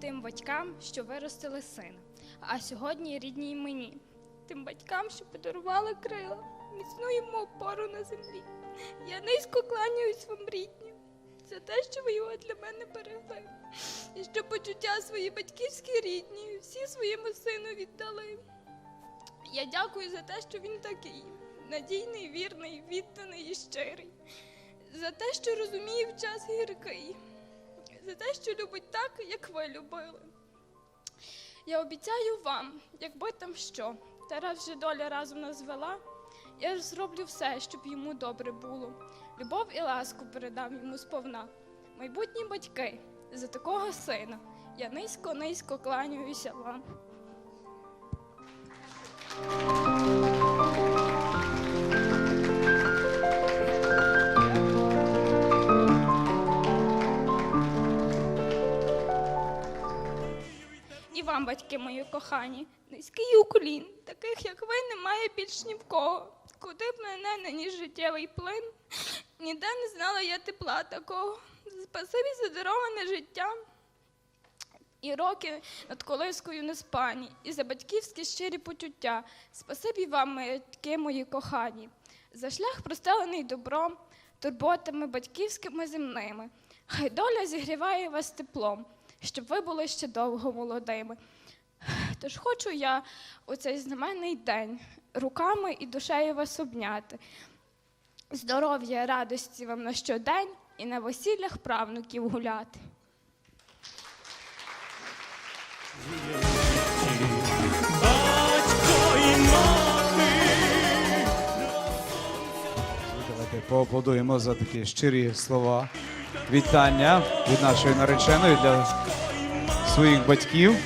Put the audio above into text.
тим батькам, що виростили сина, а сьогодні рідній мені, тим батькам, що подарували крила, міцну йому опору на землі. Я низько кланяюсь вам, рідні, за те, що ви його для мене берегли, і що почуття свої батьківські рідні всі своєму сину віддали. Я дякую за те, що він такий надійний, вірний, відданий і щирий, за те, що розуміє в час гіркий, за те, що любить так, як ви любили. Я обіцяю вам, якби там що, та раз вже доля разом нас звела, я зроблю все, щоб йому добре було. Любов і ласку передам йому сповна. Майбутні батьки, за такого сина, я низько-низько кланяюся вам. І вам, батьки мої кохані, низький уклін, таких як ви немає більш ні в кого. Куди б мене наніс життєвий плин, ніде не знала я тепла такого. Спасибі за дароване життя. І роки над колискою не спані, і за батьківські щирі почуття. Спасибі вам, батьки мої кохані, за шлях простелений добром, турботами батьківськими земними. Хай доля зігріває вас теплом, щоб ви були ще довго молодими. Тож хочу я у цей знаменний день руками і душею вас обняти. Здоров'я, радості вам на щодень і на весіллях правнуків гуляти. Поаплодуємо за такі щирі слова. Вітання від нашої нареченої для своїх батьків.